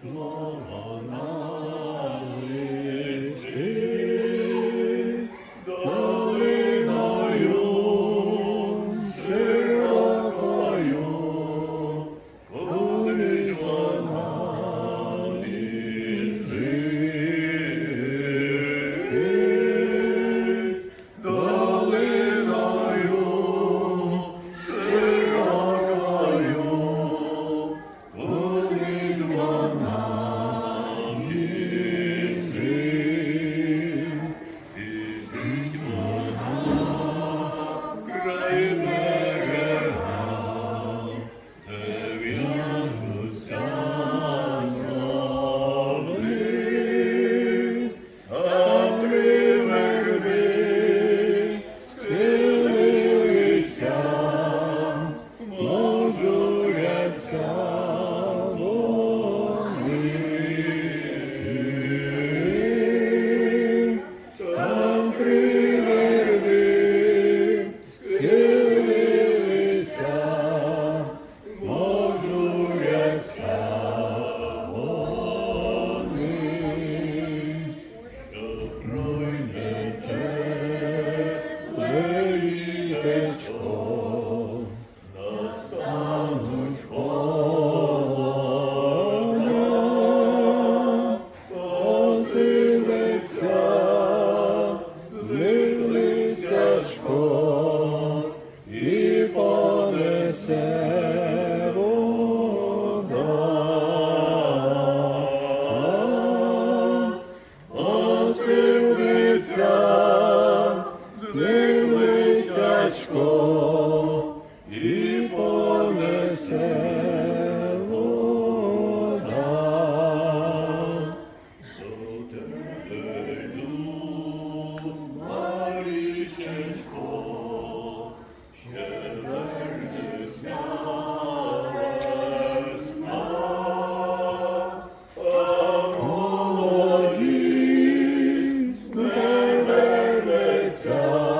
слово нам. crying. і понесе вода до тебе йду, Марічечко, ще вернеться весна, а молодість не вернеться.